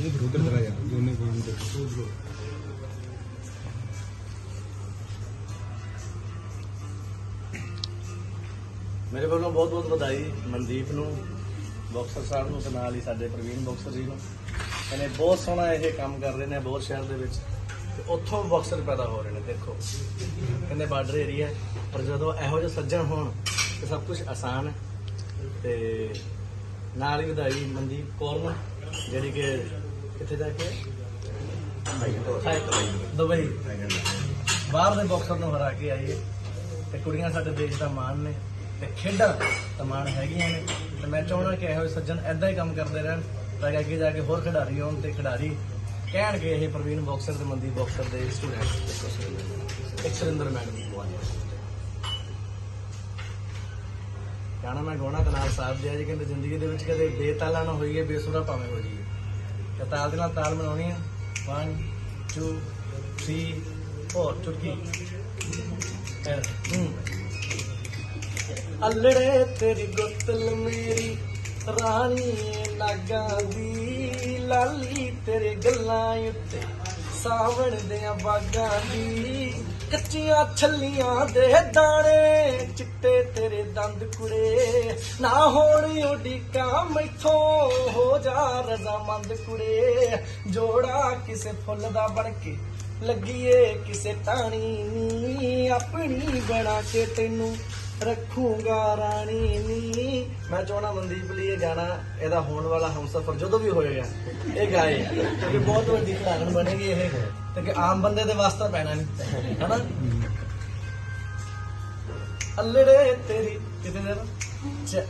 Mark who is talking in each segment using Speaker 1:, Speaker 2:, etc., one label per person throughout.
Speaker 1: ਇਹ ਫਿਰ ਚਲਾ ਜਾ ਦੋਨੇ ਕੋਲ ਤੇ
Speaker 2: ਮੇਰੇ ਵੱਲੋਂ ਬਹੁਤ ਬਹੁਤ ਵਧਾਈ ਮਨਦੀਪ ਨੂੰ, ਬਾਕਸਰ ਸਾਹਿਬ ਨੂੰ ਤੇ ਨਾਲ ਹੀ ਸਾਡੇ ਪ੍ਰਵੀਨ ਬਾਕਸਰ ਜੀ ਨੂੰ। ਇਹਨੇ ਬਹੁਤ ਸੋਹਣਾ ਇਹ ਕੰਮ ਕਰ ਰਹੇ ਨੇ ਬਹੁਤ ਸ਼ਹਿਰ ਦੇ ਵਿੱਚ। ਤੇ ਉੱਥੋਂ ਬਾਕਸਰ ਪੈਦਾ ਹੋ ਰਹੇ ਨੇ, ਦੇਖੋ। ਕਹਿੰਦੇ ਬਾਰਡਰ ਏਰੀਆ ਪਰ ਜਦੋਂ ਇਹੋ ਜਿਹੇ ਸੱਜਣ ਹੋਣ, ਤੇ ਸਭ ਕੁਝ ਆਸਾਨ ਹੈ। ਤੇ ਨਾਲ ਹੀ ਵਧਾਈ ਮਨਦੀਪ ਕੌਰ ਨੂੰ, ਜਿਹੜੀ ਕਿ ਕਿੱਥੇ ਜਾ ਕੇ? ਦੁਬਈ। ਬਾਹਰ ਦੇ ਬਾਕਸਰ ਨੂੰ ਹਰਾ ਕੇ ਆਈਏ ਤੇ ਕੁੜੀਆਂ ਸਾਡੇ ਦੇਸ਼ ਦਾ ਮਾਣ ਨੇ। ਤੇ ਖੇਡਾਂ ਤਾਂ ਮਾਣ ਹੈਗੀਆਂ ਨੇ। ਤੇ ਮੈਂ ਚਾਹੁੰਦਾ ਕਿ ਇਹੋ ਜਿਹੇ ਸੱਜਣ ਐਦਾਂ ਹੀ ਕੰਮ ਕਰਦੇ ਰਹਿਣ। ਤਾਂ ਕਿ ਅੱਗੇ ਜਾ ਕੇ ਹੋਰ ਖਿਡਾਰੀ ਹੋਣ ਤੇ ਖਿਡਾਰੀ ਕਹਿਣਗੇ ਇਹ ਪ੍ਰਵੀਨ ਬਾਕਸਰ ਤੇ ਮਨਦੀਪ ਬਾਕਸਰ ਦੇ ਸਟੂਡੈਂਟ ਇੱਕ ਸੁਰਿੰਦਰ ਮੈਡਮ ਗਾਣਾ ਮੈਂ ਗਾਉਣਾ ਤੇ ਸਾਹਿਬ ਜੀ ਆ ਜੀ, ਕਹਿੰਦੇ ਜ਼ਿੰਦਗੀ ਦੇ ਵਿੱਚ ਕਦੇ ਬੇਤਾਲਾ ਨਾ ਹੋਈਏ, ਬੇਸੁਰਾ ਭਾਵੇਂ ਹੋ ਜਾਈਏ। ਤੇ ਤਾਲ ਦੇ ਨਾਲ ਤਾਲ ਮਿਲਾਉਣੀ ਆ। 1 2 3 4 ਚੁਟਕੀ। ਅਲੜੇ ਤੇਰੀ ਗੁੱਤਲ ਮੇਰੀ, ਰਾਣੀ ਨਾਗਾਂ ਦੀ। ਲਾਲੀ ਤੇਰੇ ਗੱਲਾਂ ਉੱਤੇ ਸਾਵਣ ਦੇ ਬਾਗਾਂ ਦੀ। ਕੱਚੀਆਂ ਛੱਲੀਆਂ ਦੇ ਦਾਣੇ ਚਿੱਟੇ ਦੰਦ ਕੁੜੇ। ਨਾ ਹੋਣ ਉਡੀਕਾਂ ਮੈਥੋਂ ਹੋ ਜਾ ਰਜ਼ਾਮੰਦ ਕੁੜੇ। ਜੋੜਾ ਕਿਸੇ ਫੁੱਲ ਦਾ ਬਣ ਕੇ ਲੱਗੀਏ ਕਿਸੇ ਟਾਣੀ ਆਪਣੀ ਬਣਾ ਕੇ ਤੈਨੂੰ ਰੱਖੂਗਾ ਰਾਣੀ। ਨੀ ਮੈਂ ਚਾਹਣਾ ਮਨਦੀਪ ਲਈ ਇਹ ਗਾਣਾ, ਇਹਦਾ ਹੋਣ ਵਾਲਾ ਹਮਸਫਰ ਜਦੋਂ ਵੀ ਹੋਏਗਾ, ਇਹ ਗਾਏ ਕਿਉਂਕਿ ਬਹੁਤ ਵੱਡੀ ਖਿਡਾਰਨ ਬਣੇਗੀ ਇਹ। ਕਿਉਂਕਿ ਆਮ ਬੰਦੇ ਦੇ ਵਾਸਤਾ ਪੈਣਾ ਨਹੀਂ। ਹਨਾ? ਅਲੜੇ ਤੇਰੀ ਕਿਤੇ ਜਰਾ ਚ।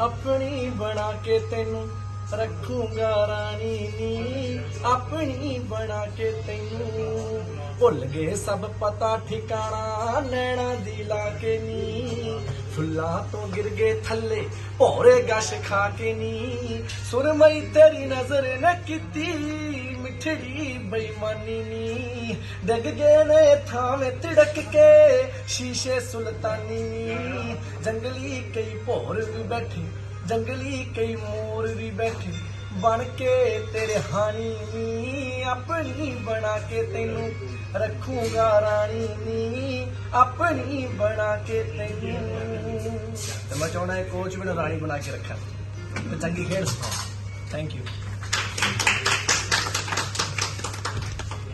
Speaker 2: ਆਪਣੀ ਬਣਾ ਕੇ ਤੈਨੂੰ ਰੱਖੂੰਗਾ ਰਾਣੀ ਨੀ। ਆਪਣੀ ਬਣਾ ਕੇ ਤੈਨੂੰ ਭੁੱਲ ਗਏ ਸਭ ਪਤਾ ਠਿਕਾਣਾ ਨੈਣਾ ਦੀ ਲਾ ਕੇ ਨੀ। ਫੁੱਲਾਂ ਤੋਂ ਗਿਰ ਗਏ ਥੱਲੇ ਭੋਰੇ ਗਸ਼ ਖਾ ਕੇ ਨੀ। ਸੁਰਮਈ ਤੇਰੀ ਨਜ਼ਰ ਨੇ ਕੀਤੀ ਮਿੱਠੜੀ ਬੇਈਮਾਨੀ ਨੀ। ਡਿੱਗ ਗਏ ਨੇ ਥਾਵੇਂ ਤਿੜਕ ਕੇ ਸ਼ੀਸ਼ੇ ਸੁਲਤਾਨੀ, ਜੰਗਲੀ ਕਈ ਭੋਰ ਵੀ ਬੈਠੇ, ਜੰਗਲੀ ਕਈ ਮੋਰ ਵੀ ਬੈਠੇ, ਬਣ ਕੇ ਤੇਰੇ ਹਾਣੀ ਨੀ ਆਪਣੀ ਬਣਾ ਕੇ ਤੈਨੂੰ ਰੱਖੂਗਾ ਰਾਣੀ ਨੀ ਆਪਣੀ ਬਣਾ ਕੇ ਤੈਨੂੰ। ਤੇ ਮੈਂ ਚਾਹੁੰਦਾ ਹੈ ਕੋਚ ਮੈਨੂੰ ਰਾਣੀ ਬਣਾ ਕੇ ਰੱਖਾਂ ਤੇ ਚੰਗੀ ਖੇਡ ਸਿਖਾਓ ਥੈਂਕ ਯੂ